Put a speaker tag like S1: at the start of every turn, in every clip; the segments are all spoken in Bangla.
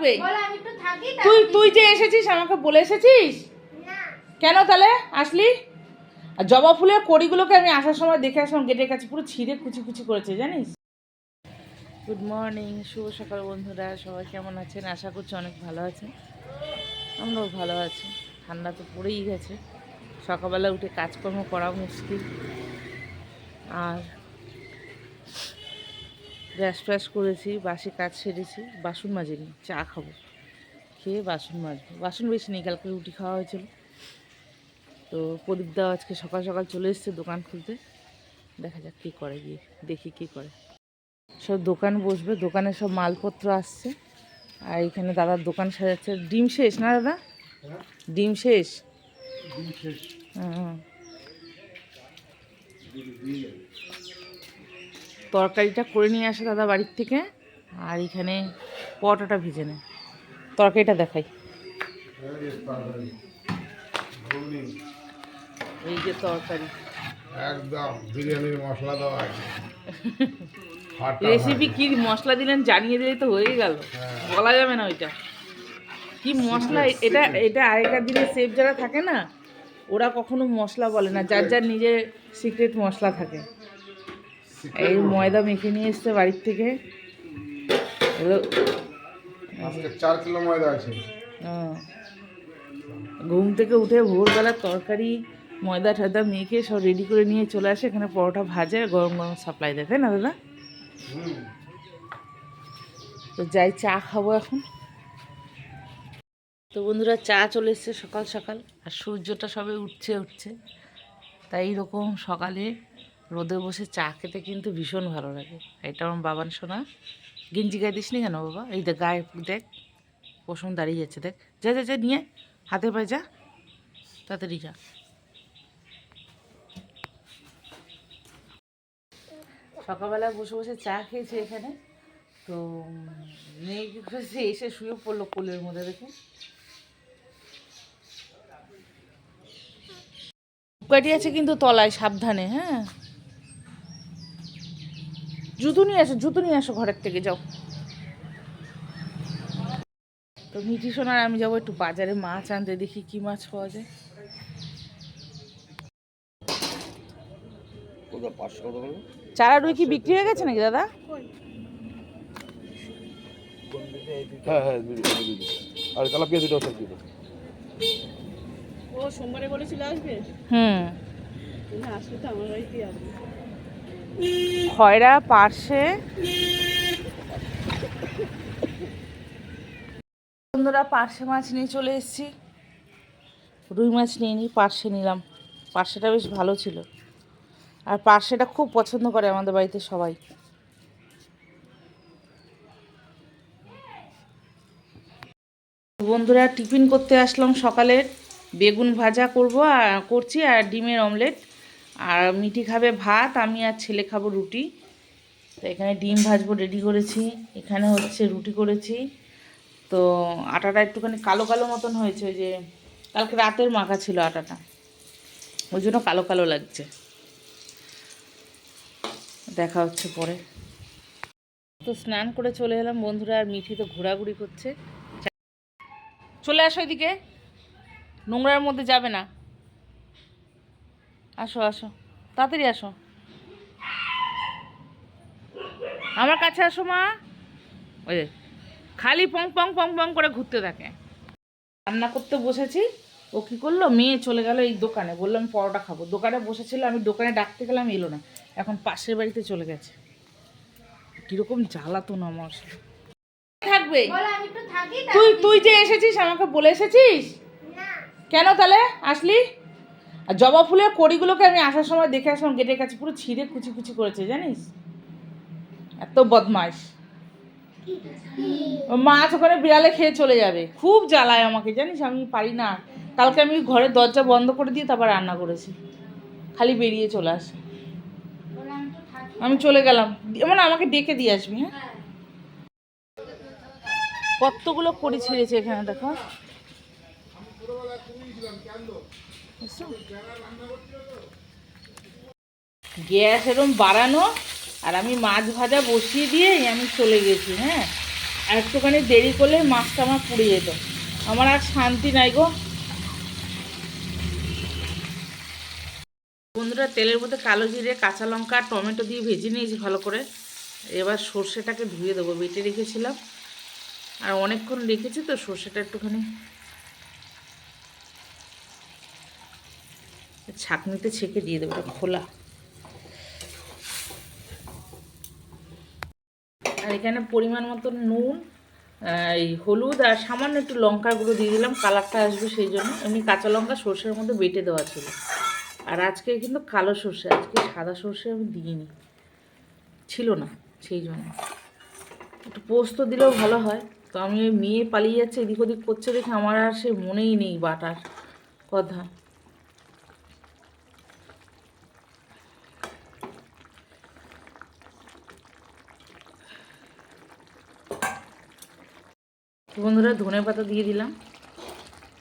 S1: থাকবে
S2: বলো আমি একটু থাকি
S1: তুই তুই যে এসেছিস আমাকে বলে এসেছিস? কেন তাহলে আসলি? আর জবা ফুলের কড়িগুলোকে আমি আসার সময় দেখে আসলাম গেটের কাছে পুরো ছিঁড়ে কুচি কুচি করেছে জানিস? গুড মর্নিং শুভ সকাল বন্ধুরা সবাই কেমন আছেন? আশা করছি অনেক ভালো আছেন। আমরাও ভালো আছি। ঠান্ডা তো পড়েই গেছে। সকালবেলা উঠে কাজকর্ম করা মুশকিল। আর গ্যাস ফ্যাস করেছি বাসি কাজ সেরেছি বাসন মাজিনি চা খাব। খেয়ে বাসন মাজবো। বাসন বেশি নেই কালকে রুটি খাওয়া হয়েছিল। তো প্রদীপ দাও আজকে সকাল সকাল চলে এসছে দোকান খুলতে। দেখা যাক কী করে গিয়ে দেখি কী করে। সব দোকান বসবে দোকানে সব মালপত্র আসছে। আর এখানে দাদার দোকান সাজাচ্ছে। ডিম শেষ না দাদা? ডিম শেষ? হ্যাঁ তরকারিটা করে নিয়ে আসে দাদা বাড়ির থেকে। আর এখানে পটাটা ভেজে নেয়। তরকারিটা দেখাই। এই যে তরকারি।
S3: একদম বিরিয়ানির মশলা দেওয়া আছে।
S1: রেসিপি কি মশলা দিলেন জানিয়ে দিলেই তো হয়ে গেল। বলা যাবে না ওইটা। কি মশলা এটা এটা আগেকার দিনে সেফ যারা থাকে না ওরা কখনো মশলা বলে না। যার যার নিজের সিক্রেট মশলা থাকে। এই ময়দা মেখে নিয়ে এসছে বাড়ির থেকে। এগুলো
S3: চার কিলো ময়দা আছে।
S1: ঘুম থেকে উঠে ভোরবেলা তরকারি ময়দা টয়দা মেখে সব রেডি করে নিয়ে চলে আসে। এখানে পরোটা ভাজে আর গরম গরম সাপ্লাই দেয় তাই না দাদা? তো যাই চা খাব এখন। তো বন্ধুরা চা চলে এসছে সকাল সকাল আর সূর্যটা সবে উঠছে উঠছে। তাই এইরকম সকালে রোদে বসে চা খেতে কিন্তু ভীষণ ভালো লাগে। এটা আমার বাবান শোনা। গেঞ্জি গায়ে দিস নি কেন বাবা? এই দেখ, গায়ে দেখ। পশম দাঁড়িয়ে যাচ্ছে, দেখ। যা যা যা, নিয়ে হাতে পায়ে যা। তাড়াতাড়ি যা। সকালবেলা বসে বসে চা খেয়েছে এখানে। তো মেয়ে এসে শুয়ে পড়ল কোলের মধ্যে, দেখে। কাটি আছে কিন্তু তলায়, সাবধানে হ্যাঁ? জুতো নিয়ে আসো জুতো নিয়ে আসো ঘরের থেকে যাও। তো মিঠি সোনার আমি যাব একটু বাজারে মাছ আনতে দেখি কি মাছ পাওয়া যায়। চারা রুই কি বিক্রি হয়ে গেছে নাকি দাদা?
S3: হ্যাঁ হ্যাঁ আর তেলাপিয়া দুটো
S4: ও সোমবারে বলেছিল আসবে?
S1: হুম।
S4: তুমি আসলে তো আমার আসবে।
S1: খয়রা পার্শে বন্ধুরা, পার্শে মাছ নিয়ে চলে এসেছি। রুই মাছ নিয়ে নিই পার্শে নিলাম। পার্শেটা বেশ ভালো ছিল। আর পার্শেটা খুব পছন্দ করে আমাদের বাড়িতে সবাই। বন্ধুরা, টিফিন করতে আসলাম সকালের। বেগুন ভাজা করব আর করছি, আর ডিমের অমলেট। আর মিঠি খাবে ভাত, আমি আর ছেলে খাব রুটি। তো এখানে ডিম ভাজবো রেডি করেছি। এখানে হচ্ছে রুটি করেছি। তো আটাটা একটুখানি কালো কালো মতন হয়েছে, ওই যে কালকে রাতের মাখা ছিল আটাটা। ওই জন্য কালো কালো লাগছে। দেখা হচ্ছে পরে। তো স্নান করে চলে এলাম, বন্ধুরা আর মিঠি তো ঘোরাঘুরি করছে। চলে আসো এদিকে। নোংরার মধ্যে যাবে না। আসো আসো। তাড়াতাড়ি আসো। আমার কাছে আসো মা। ওই খালি পং পং পং পং করে ঘুরতে থাকে। রান্না করতে বসেছি। ও কী করল? মেয়ে চলে গেল এই দোকানে। বললাম পরোটা খাব। দোকানে বসেছিল আমি দোকানে ডাকতে গেলাম এলো না। এখন পাশের বাড়িতে চলে গেছে। কীরকম জ্বালাতন আমার। থাকবে?
S2: আমি
S1: তুই তুই যে এসেছিস আমাকে বলে এসেছিস? কেন তাহলে? আসলি? আর জবা ফুলের কড়িগুলোকে আমি আসার সময় দেখে আসলাম, গেটের কাছে পুরো ছিঁড়ে কুচি কুচি করেছে, জানিস? এত বদমাস মাছ ওখানে বিড়ালে খেয়ে চলে যাবে। খুব জ্বালায় আমাকে, জানিস? আমি পারি না। কালকে আমি ঘরের দরজা বন্ধ করে দিয়ে তারপর রান্না করেছি। খালি বেরিয়ে চলে আসে।
S2: আমি
S1: চলে গেলাম। এমন আমাকে ডেকে দিয়ে আসবি হ্যাঁ
S2: হ্যাঁ?
S1: কতগুলো কড়ি ছেড়েছে এখানে, দেখো। গ্যাস এরকম বাড়ানো আর আমি মাছ ভাজা বসিয়ে দিয়ে আমি চলে গেছি হ্যাঁ? একটুখানি দেরি করলে মাছটা আমার পুড়ে যেত। আমার আর শান্তি নাই গো। বন্ধুরা, তেলের মধ্যে কালো জিরে, কাঁচা লঙ্কা, টমেটো দিয়ে ভেজে নিয়েছি ভালো করে। এবার সর্ষেটাকে ধুয়ে দেবো, বেটে রেখেছিলাম। আর অনেকক্ষণ রেখেছি তো সর্ষেটা একটুখানি ছাঁকনিতে ছেঁকে দিয়ে দেবো খোলা। আর এখানে পরিমাণ মতো নুন এই হলুদ আর সামান্য একটু লঙ্কার গুঁড়ো দিয়ে দিলাম, কালারটা আসবে সেই জন্য। এমনি কাঁচা লঙ্কা সর্ষের মধ্যে বেটে দেওয়া ছিল। আর আজকে কিন্তু কালো সর্ষে, আজকে সাদা সর্ষে আমি দিইনি। ছিল না সেই জন্য। একটু পোস্ত দিলেও ভালো হয়। তো আমি মেয়ে পালিয়ে যাচ্ছে, এদিক ওদিক করছে দেখে আমার আর সে মনেই নেই বাটার কথা। বন্ধুরা ধনে পাতা দিয়ে দিলাম।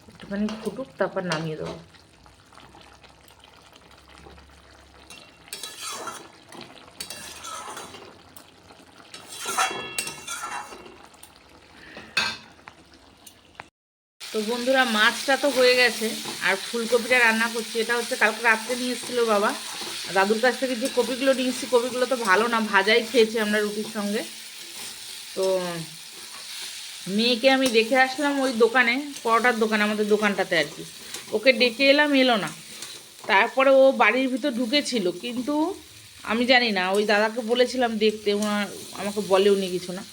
S1: একটুখানি ফুটুক, তারপর নামিয়ে দেবো। তো বন্ধুরা, মাছটা তো হয়ে গেছে, আর ফুলকপিটা রান্না করছি। এটা হচ্ছে কালকে রাত্রে নিয়ে এসেছিল বাবা। দাদুর কাছ থেকে যে কপিগুলো নিয়ে এসেছি, কপিগুলো তো ভালো না, ভাজাই খেয়েছি আমরা রুটির সঙ্গে। তো মেয়েকে আমি দেখে আসলাম ওই দোকানে, পরোটার দোকানে, আমাদের দোকানটাতে আর কি। ওকে ডেকে এলাম, এলো না। তারপরে ও বাড়ির ভিতর ঢুকেছিল, কিন্তু আমি জানি না, ওই দাদাকে বলেছিলাম দেখতে, ওনার আমাকে বলেও নি কিছু না।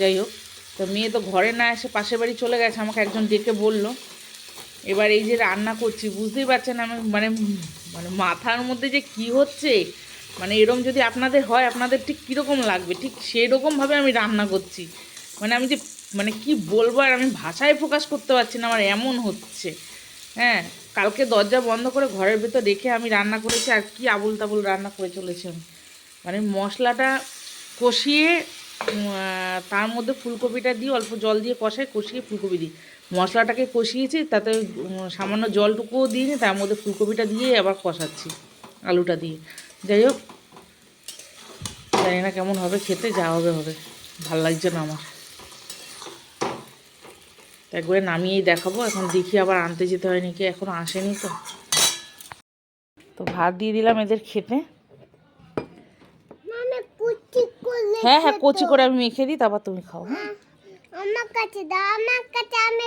S1: যাই হোক, তো মেয়ে তো ঘরে না এসে পাশের বাড়ি চলে গেছে, আমাকে একজন ডেকে বলল, এবার এই যে রান্না করছি, বুঝতেই পারছেন আমি মানে মানে মাথার মধ্যে যে কি হচ্ছে? মানে এরকম যদি আপনাদের হয়, আপনাদের ঠিক কীরকম লাগবে? ঠিক সেরকমভাবে আমি রান্না করছি। মানে আমি যে মানে কি বলব আর আমি ভাষায় প্রকাশ করতে পারছি না, আমার এমন হচ্ছে। হ্যাঁ কালকে দরজা বন্ধ করে ঘরের ভেতর রেখে আমি রান্না করেছি আর কি আবুল তাবুল রান্না করে চলেছি আমি। মানে মশলাটা কষিয়ে তার মধ্যে ফুলকপিটা দিয়ে, অল্প জল দিয়ে কষাই, কষিয়ে ফুলকপি দিই। মশলাটাকে কষিয়েছি, তাতে সামান্য জলটুকুও দিইনি, তার মধ্যে ফুলকপিটা দিয়ে আবার কষাচ্ছি, আলুটা দিয়ে। যাই হোক, জানি না কেমন হবে, খেতে যা হবে হবে, ভালো লাগছে না আমার। একবারে নামিয়েই দেখাবো। এখন দেখি আবার আনতে যেতে হয় নাকি এখনও আসেনি তো। তো ভাত দিয়ে দিলাম এদের খেতে।
S2: মানে
S1: হ্যাঁ হ্যাঁ কচি করে আমি মেখে দিই তারপর তুমি খাও হ্যাঁ।
S2: আমার কাছে দাও আমার কাছে আমি